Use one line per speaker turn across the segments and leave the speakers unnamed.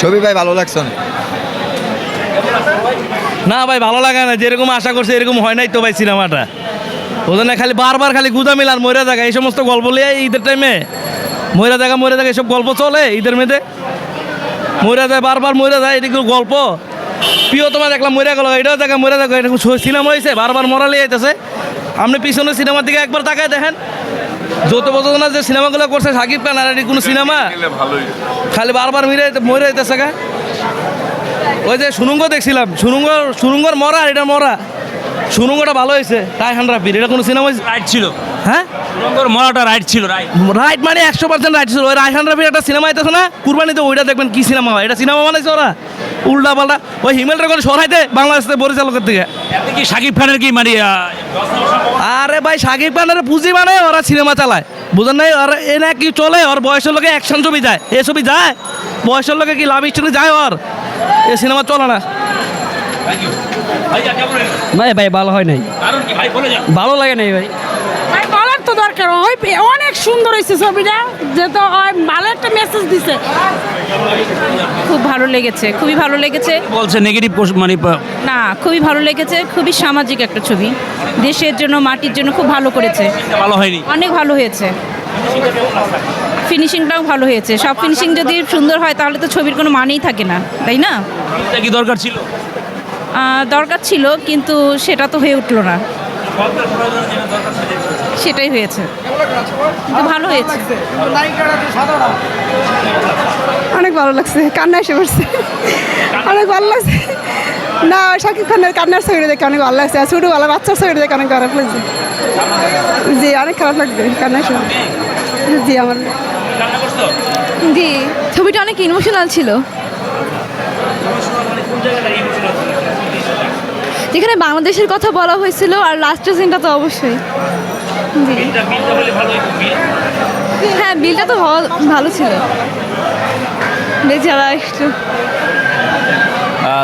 ছবি ভাই ভালো লাগছে অনেক।
না ভাই ভালো লাগে না যেরকম আশা করছে এরকম হয় নাই তো ভাই সিনেমাটা। ওদের না খালি বারবার খালি গুদা মিল আর ময়রা জায়গা এই সমস্ত গল্প লিয়ে ঈদের টাইমে ময়রা জায়গা ময়রা জায়গা এসব গল্প চলে ঈদের মেয়েতে ময়রা যায় বারবার ময়রা যায় এটা গল্প। প্রিয় তোমার দেখলাম ময়রা গেল এটাও দেখা ময়রা দেখা এটা সিনেমা হয়েছে বারবার মরালি আইতেছে। আপনি পিছনে সিনেমার দিকে একবার তাকায় দেখেন। যত বছর না যে সিনেমাগুলো করছে সাকিব খান আর কোনো সিনেমা? খালি বারবার মিরে মরে যেতেছে গা। ওই যে সুরঙ্গ দেখছিলাম। সুরঙ্গ সুরঙ্গর মরা আর এটা মরা। সুরঙ্গটা ভালো হয়েছে রায়হান রাফির এটা কোনো সিনেমা
রাইট ছিল।
হ্যাঁ?
সুরঙ্গর মরাটা রাইট ছিল রাইট
রাইট মানে একশো পার্সেন্ট রাইট ছিল। ওই রায়হান রাফির একটা সিনেমা আইতেছে না? কুরবানিতে ওইটা দেখবেন কি সিনেমা হয়? এটা সিনেমা বানাইছে ওরা। উল্টা পাল্টা। ওই হিমেলটা করে সরাইতে পরিচালকের থেকে
এতে কি শাকিব খানের কি মানে
আরে ভাই সাকিব খানের পুঁজি মানে ওরা সিনেমা চালায়। বুঝেন নাই? আর এ না কি চলে? ওর বয়সের লোকে অ্যাকশন ছবি যায় এ ছবি যায় বয়সের লোকে কি লাভ স্টোরি যায় ওর? এ সিনেমা চলে না?
ভাই ভাই ভালো হয় নাই। ভালো লাগে নাই ভাই।
দরকার ওই অনেক সুন্দর হয়েছে ছবিটা। যে তো ওই ভালো একটা মেসেজ দিছে।
খুব ভালো লেগেছে খুবই ভালো লেগেছে।
বলছে নেগেটিভ মানে
না খুবই ভালো লেগেছে খুবই সামাজিক একটা ছবি। দেশের জন্য মাটির জন্য খুব ভালো করেছে।
ভালো হয়নি।
অনেক ভালো হয়েছে। ফিনিশিংটাও ভালো হয়েছে। সব ফিনিশিং যদি সুন্দর হয় তাহলে তো ছবির কোনো মানেই থাকে না তাই না?
কি দরকার ছিল?
দরকার ছিল কিন্তু সেটা তো হয়ে উঠল না। সেটাই হয়েছে। কিন্তু ভালো হয়েছে।
অনেক ভালো লাগছে। কান্না এসে পড়ছে। অনেক ভালো লাগছে। না শাকিব খানের কান্নার ছবিটা দেখে অনেক ভালো লাগছে। আর ছোটোবেলা বাচ্চার ছবিটা দেখে অনেক খারাপ লাগছে। জি অনেক খারাপ লাগছে কান্নার সময় জি আমার।
জি ছবিটা অনেক ইমোশনাল ছিল? যেখানে বাংলাদেশের কথা বলা হয়েছিল আর লাস্টের সিনটা তো অবশ্যই। হ্যাঁ বিলটা তো ভালো- ছিল। বেচারা একটু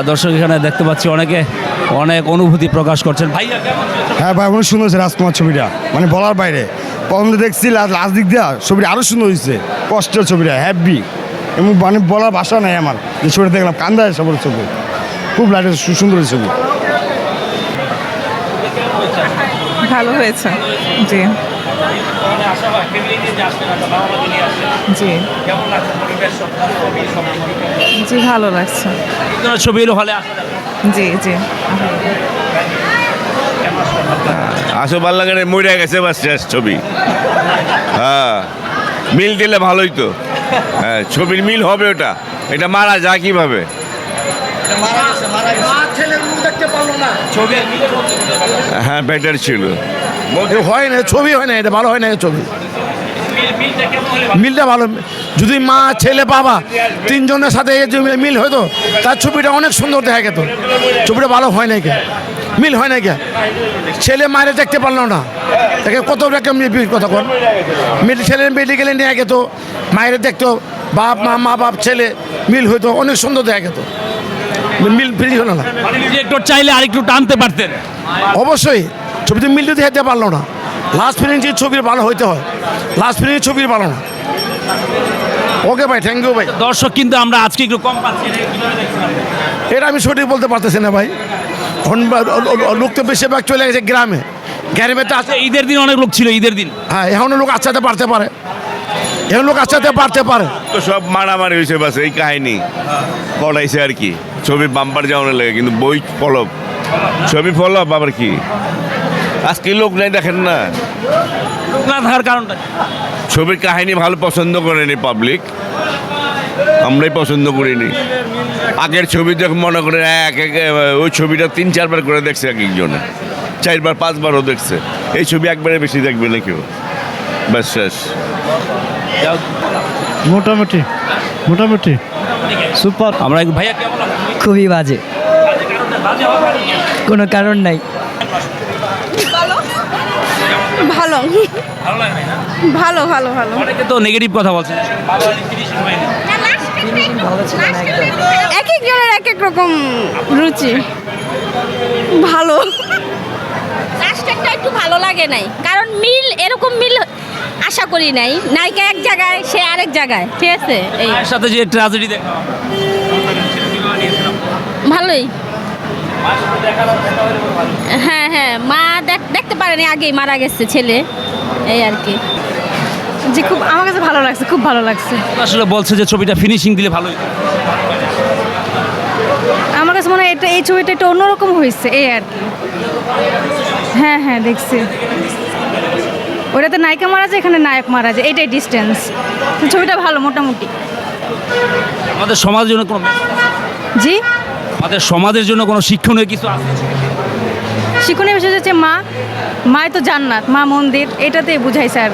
দর্শক এখানে দেখতে পাচ্ছি অনেকে অনেক অনুভূতি প্রকাশ করছেন। ভাইয়া কেমন
হ্যাঁ ভাই অনেক সুন্দর হয়েছে রাজকুমার ছবিটা। মানে বলার বাইরে। প্রথম দেখছি লাস্ট দিক দিয়া ছবিটা আরও সুন্দর হয়েছে। কষ্টের ছবিটা হ্যাপি এবং মানে বলার ভাষা নাই আমার। যে ছবিটা দেখলাম কান্দা সবার ছবি। খুব লাইট সুন্দর ছবি।
ভালো হয়েছে। জি। জি। জি ভালো লাগছে।
ছবি এলো হলে
জি জি।
আসো ভালো লাগে মরে গেছে বাস শেষ ছবি। হ্যাঁ মিল দিলে ভালোই তো। হ্যাঁ ছবির মিল হবে ওটা। এটা মারা যায় কীভাবে? হ্যাঁ বেটার ছিল।
হয় না ছবি হয় না এটা ভালো হয় না ছবি। মিলটা ভালো যদি মা ছেলে বাবা তিনজনের সাথে মিল হতো তার ছবিটা অনেক সুন্দর দেখা যেত ছবিটা ভালো হয় নাই কে? মিল হয় নাই কে? ছেলে মায়ের দেখতে পারল না। তাকে কত রকম কথা কন মিল ছেলে মেডিকেলে নিয়ে গেত মায়ের দেখতো বাপ মা মা বাপ ছেলে মিল হইতো অনেক সুন্দর দেখা যেত মিল ফ্রি হলো না।
মানে ডিরেক্টর চাইলে আরেকটু টানতে পারতেন।
অবশ্যই ছবিতে মিল যদি হেঁটে পারল না। লাস্ট ফিনিশিং ছবির ভালো হইতে হয়। লাস্ট ফিনিশিং ছবির ভালো না। ওকে ভাই থ্যাংক ইউ ভাই।
দর্শক কিন্তু আমরা আজকে একটু কম পাচ্ছি এটা
আমি সঠিক বলতে পারতেছি না ভাই। লোক তো বেশিরভাগ চলে গেছে গ্রামে। গ্রামে তো আছে
ঈদের দিন অনেক লোক ছিল ঈদের দিন।
হ্যাঁ এখনও লোক আচ্ছাতে পারতে পারে। এখন লোক আচ্ছাতে পারতে পারে।
তো সব মারামারি হয়েছে বাস এই কাহিনী। পড়াইছে আর কি। ছবি বাম্পার যাওয়ার লাগে কিন্তু বই ফলপ ছবি ফলপ আবার কি? আজকে লোক নাই দেখেন না।
না থাকার কারণটা
ছবির কাহিনী ভালো পছন্দ করেনি পাবলিক আমরাই পছন্দ করিনি। আগের ছবি দেখ মনে করে এক এক ওই ছবিটা তিন চারবার করে দেখছে এক একজনে। চারবার পাঁচবারও দেখছে। এই ছবি একবারে বেশি দেখবে না কেউ। ব্যাস শেষ।
মোটামুটি মোটামুটি। সুপার।
আমরা ভাইয়া কেমন
খুবই বাজে। কোনো কারণ নাই।
ভালো।
ভালো লাগে নাই না?
ভালো ভালো। ভালো
অনেকে তো নেগেটিভ কথা বলছে।
এক এক জনের এক এক রকম রুচি। ভালো।
লাস্টেরটা একটু ভালো লাগে নাই। কারণ মিল এরকম মিল আশা করি নাই। নায়িকা এক জায়গায় সে আরেক জায়গায়। ঠিক আছে? এই।
সাথে যে ট্র্যাজেডি দেখা
ভালোই। হ্যাঁ হ্যাঁ মা দেখ- দেখতে পারেনি আগেই মারা গেছে ছেলে। এই আর কি।
জি খুব আমার কাছে ভালো লাগছে খুব ভালো লাগছে।
আসলে বলছে যে ছবিটা ফিনিশিং দিলে ভালোই।
আমার কাছে মনে হয় এটা এই ছবিটা একটু অন্যরকম হয়েছে এই আর কি। হ্যাঁ হ্যাঁ দেখছি। ওটাতে নায়িকা মারা যায় এখানে নায়ক মারা যায় এটাই ডিস্টেন্স ছবিটা ভালো মোটামুটি।
আমাদের সমাজের জন্য কোনো
জি?
আমাদের সমাজের জন্য কোনো শিক্ষণীয় কিছু আছে?
শিক্ষণীয় বিষয় হচ্ছে মা মায় তো জান্নাত মা মন্দির এটাতে বুঝাইছে স্যার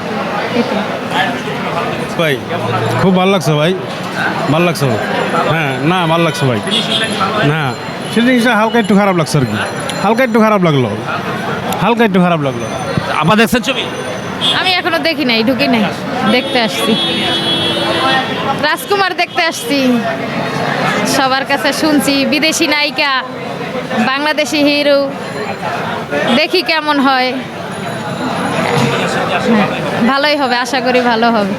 ভাই খুব ভালো লাগছে ভাই ভালো লাগছে। হ্যাঁ না ভালো লাগছে ভাই। না সে জিনিসটা হালকা একটু খারাপ লাগছে আর কি। হালকা একটু খারাপ লাগল। হালকা একটু খারাপ লাগল।
আবার দেখছেন ছবি?
আমি এখনও দেখি নাই ঢুকি নাই। দেখতে আসছি। রাজকুমার দেখতে আসছি। সবার কাছে শুনছি বিদেশি নায়িকা বাংলাদেশি হিরো। দেখি কেমন হয়। হ্যাঁ, ভালোই হবে আশা করি ভালো হবে।